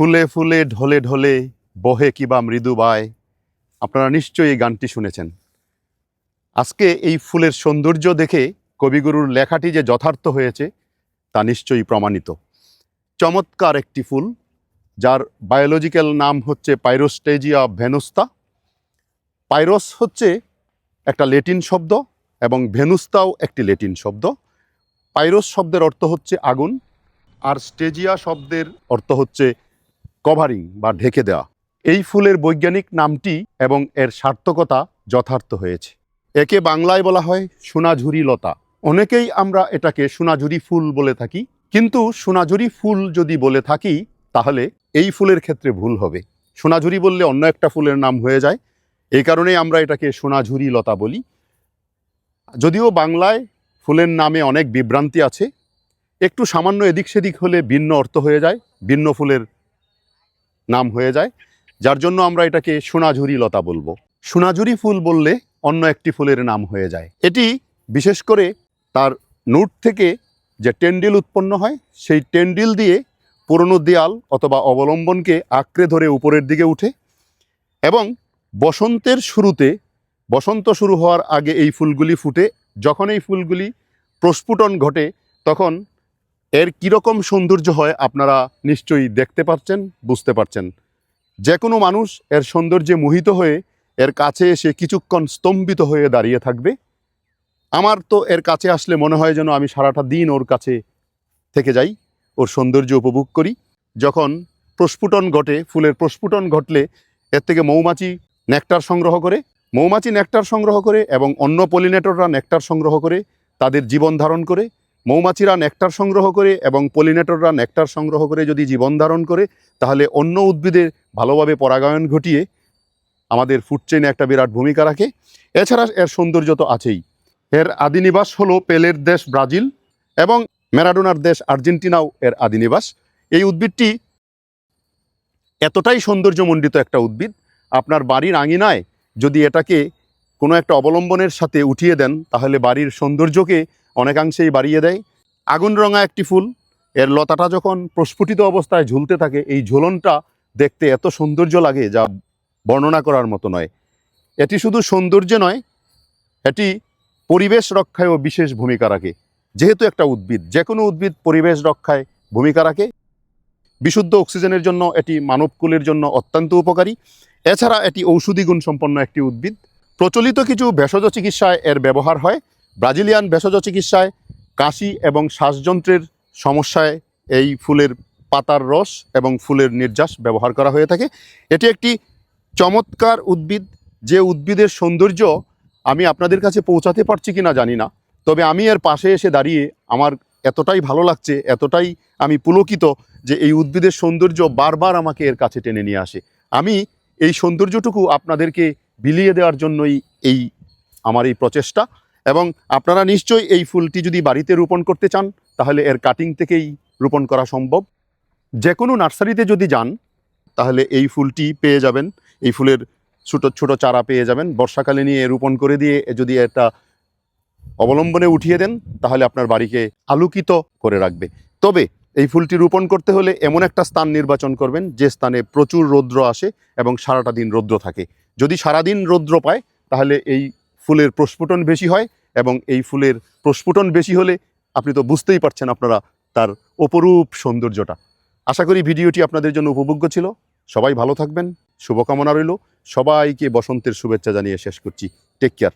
ফুলে ফুলে, ঢলে ঢলে বহে কিবা মৃদু বায়। আপনারা নিশ্চয়ই এই গানটি শুনেছেন। আজকে এই ফুলের সৌন্দর্য দেখে কবিগুরুর লেখাটি যে যথার্থ হয়েছে, তা নিশ্চয়ই প্রমাণিত। চমৎকার একটি ফুল, যার বায়োলজিক্যাল নাম হচ্ছে পাইরোস্টেজিয়া ভেনুস্তা। পাইরোস হচ্ছে একটা লেটিন শব্দ এবং ভেনুস্তাও একটি লেটিন শব্দ। পাইরোস শব্দের অর্থ হচ্ছে আগুন, আর স্টেজিয়া শব্দের অর্থ হচ্ছে কভারিং বা ঢেকে দেওয়া। এই ফুলের বৈজ্ঞানিক নামটি এবং এর সার্থকতা যথার্থ হয়েছে। একে বাংলায় বলা হয় সোনাঝুরি লতা। অনেকেই আমরা এটাকে সোনাঝুরি ফুল বলে থাকি, কিন্তু সোনাঝুরি ফুল যদি বলে থাকি, তাহলে এই ফুলের ক্ষেত্রে ভুল হবে। সোনাঝুরি বললে অন্য একটা ফুলের নাম হয়ে যায়। এই কারণেই আমরা এটাকে সোনাঝুরি লতা বলি। যদিও বাংলায় ফুলের নামে অনেক বিভ্রান্তি আছে, একটু সামান্য এদিক সেদিক হলে ভিন্ন অর্থ হয়ে যায়, ভিন্ন ফুলের নাম হয়ে যায়, যার জন্য আমরা এটাকে সোনাঝুরি লতা বলব। সোনাঝুরি ফুল বললে অন্য একটি ফুলের নাম হয়ে যায়। এটি বিশেষ করে তার নোট থেকে যে টেন্ডিল উৎপন্ন হয়, সেই টেন্ডিল দিয়ে পুরনো দেয়াল অথবা অবলম্বনকে আঁকড়ে ধরে উপরের দিকে উঠে এবং বসন্তের শুরুতে, বসন্ত শুরু হওয়ার আগে এই ফুলগুলি ফুটে, যখন এই ফুলগুলি প্রস্ফুটন ঘটে, তখন এর কীরকম সৌন্দর্য হয় আপনারা নিশ্চয়ই দেখতে পাচ্ছেন, বুঝতে পারছেন। যে কোনো মানুষ এর সৌন্দর্যে মোহিত হয়ে এর কাছে এসে কিছুক্ষণ স্তম্ভিত হয়ে দাঁড়িয়ে থাকবে। আমার তো এর কাছে আসলে মনে হয় যেন আমি সারাটা দিন ওর কাছে থেকে যাই, ওর সৌন্দর্য উপভোগ করি। যখন প্রস্ফুটন ঘটে, ফুলের প্রস্ফুটন ঘটলে এর থেকে মৌমাছি নেকটার সংগ্রহ করে, মৌমাছি নেকটার সংগ্রহ করে এবং অন্য পলিনেটররা নেকটার সংগ্রহ করে, তাদের জীবন ধারণ করে মৌমাছিরা নেকটার সংগ্রহ করে এবং পলিনেটররা নেকটার সংগ্রহ করে যদি জীবন ধারণ করে, তাহলে অন্য উদ্ভিদের ভালোভাবে পরাগায়ন ঘটিয়ে আমাদের ফুড চেইনে একটা বিরাট ভূমিকা রাখে। এছাড়া এর সৌন্দর্য তো আছেই। এর আদিনিবাস হলো পেলের দেশ ব্রাজিল এবং ম্যারাডোনার দেশ আর্জেন্টিনাও এর আদিনিবাস। এই উদ্ভিদটি এতটাই সৌন্দর্যমণ্ডিত একটা উদ্ভিদ, আপনার বাড়ির আঙিনায় যদি এটাকে কোনো একটা অবলম্বনের সাথে উঠিয়ে দেন, তাহলে বাড়ির সৌন্দর্যকে অনেকাংশেই বাড়িয়ে দেয়। আগুন রঙা একটি ফুল। এর লতাটা যখন প্রস্ফুটিত অবস্থায় ঝুলতে থাকে, এই ঝুলনটা দেখতে এত সৌন্দর্য লাগে যা বর্ণনা করার মতো নয়। এটি শুধু সৌন্দর্য নয়, এটি পরিবেশ রক্ষায়ও বিশেষ ভূমিকা রাখে। যেহেতু একটা উদ্ভিদ যে কোনো উদ্ভিদ পরিবেশ রক্ষায় ভূমিকা রাখে। বিশুদ্ধ অক্সিজেনের জন্য এটি মানবকুলের জন্য অত্যন্ত উপকারী। এছাড়া এটি ঔষধি গুণ সম্পন্ন একটি উদ্ভিদ। প্রচলিত কিছু ভেষজ চিকিৎসায় এর ব্যবহার হয়। ব্রাজিলিয়ান ভেষজ চিকিৎসায় কাশি এবং শ্বাসযন্ত্রের সমস্যায় এই ফুলের পাতার রস এবং ফুলের নির্যাস ব্যবহার করা হয়ে থাকে। এটি একটি চমৎকার উদ্ভিদ। যে উদ্ভিদের সৌন্দর্য আমি আপনাদের কাছে পৌঁছাতে পারছি কিনা জানি না। তবে আমি এর পাশে এসে দাঁড়িয়ে আমার এতটাই ভালো লাগছে, এতটাই আমি পুলকিত যে এই উদ্ভিদের সৌন্দর্য বারবার আমাকে এর কাছে টেনে নিয়ে আসে। আমি এই সৌন্দর্যটুকু আপনাদেরকে বিলিয়ে দেওয়ার জন্যই এই আমার এই প্রচেষ্টা। এবং আপনারা নিশ্চয়ই এই ফুলটি যদি বাড়িতে রোপণ করতে চান, তাহলে এর কাটিং থেকেই রোপণ করা সম্ভব। যে কোনো নার্সারিতে যদি যান, তাহলে এই ফুলটি পেয়ে যাবেন। এই ফুলের ছোটো ছোটো চারা পেয়ে যাবেন। বর্ষাকালে নিয়ে রোপণ করে দিয়ে যদি একটা অবলম্বনে উঠিয়ে দেন, তাহলে আপনার বাড়িকে আলোকিত করে রাখবে। তবে এই ফুলটি রোপণ করতে হলে এমন একটা স্থান নির্বাচন করবেন, যে স্থানে প্রচুর রৌদ্র আসে এবং সারাটা দিন রৌদ্র থাকে। যদি সারাদিন রৌদ্র পায়, তাহলে এই ফুলের প্রস্ফুটন বেশি হয় এবং এই ফুলের প্রস্ফুটন বেশি হলে আপনি তো বুঝতেই পারছেন আপনারা তার অপরূপ সৌন্দর্যটা। আশা করি ভিডিওটি আপনাদের জন্য উপভোগ্য ছিল। সবাই ভালো থাকবেন, শুভকামনা রইল। সবাইকে বসন্তের শুভেচ্ছা জানিয়ে শেষ করছি। Take care